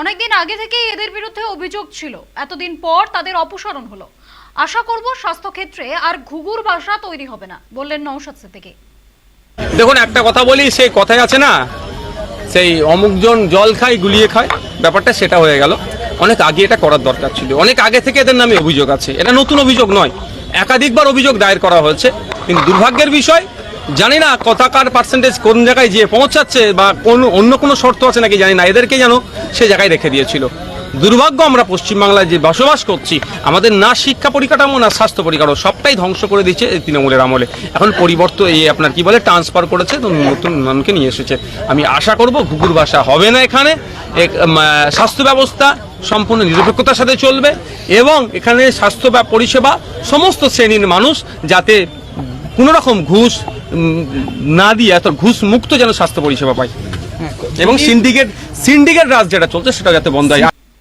অনেকদিন আগে থেকেই এদের বিরুদ্ধে অভিযোগ ছিল। এতদিন পর তাদের অপসারণ হলো। আশা করব স্বাস্থ্যক্ষেত্রে আর ঘুঘুর বাসা তৈরি হবে না, বললেন নৌশাদ সিদ্দিকী। দেখুন, একটা কথা বলি, সেই কথাই আছে না? সেই অমুকজন জল খায়, গুলিয়ে খায়, ব্যাপারটা সেটা হয়ে গেল। অনেক আগে এটা করার দরকার ছিল। অনেক আগে থেকে এদের নামে অভিযোগ আছে। এটা নতুন অভিযোগ নয়। একাধিকবার অভিযোগ দায়ের করা হয়েছে। কিন্তু দুর্ভাগ্যের বিষয় জানি না কথাকার পার্সেন্টেজ কোন জায়গায় যেয়ে পৌঁছাচ্ছে বা কোন অন্য কোনো শর্ত আছে নাকি জানি না। এদেরকে যেন সে জায়গায় রেখে দিয়েছিল। দুর্ভাগ্য আমরা পশ্চিমবাংলায় যে বসবাস করছি, আমাদের না শিক্ষা পরিকাঠামো, না স্বাস্থ্য পরিকাঠামো সবটাই ধ্বংস করে দিচ্ছে এই তৃণমূলের আমলে। এখন পরিবর্তন এই আপনার কি বলে ট্রান্সফার করেছে নতুন মানুষকে নিয়ে এসেছে। আমি আশা করব ঘুঘুর ভাষা হবে না এখানে। স্বাস্থ্য ব্যবস্থা সম্পূর্ণ নিরপেক্ষতার সাথে চলবে এবং এখানে স্বাস্থ্য পরিষেবা সমস্ত শ্রেণির মানুষ যাতে কোনো রকম ঘুষ না দিয়ে এত ঘুষ মুক্ত যেন স্বাস্থ্য পরিষেবা পায় এবং সিন্ডিকেট সিন্ডিকেট রাজ যেটা চলছে সেটা যাতে বন্ধ হয়।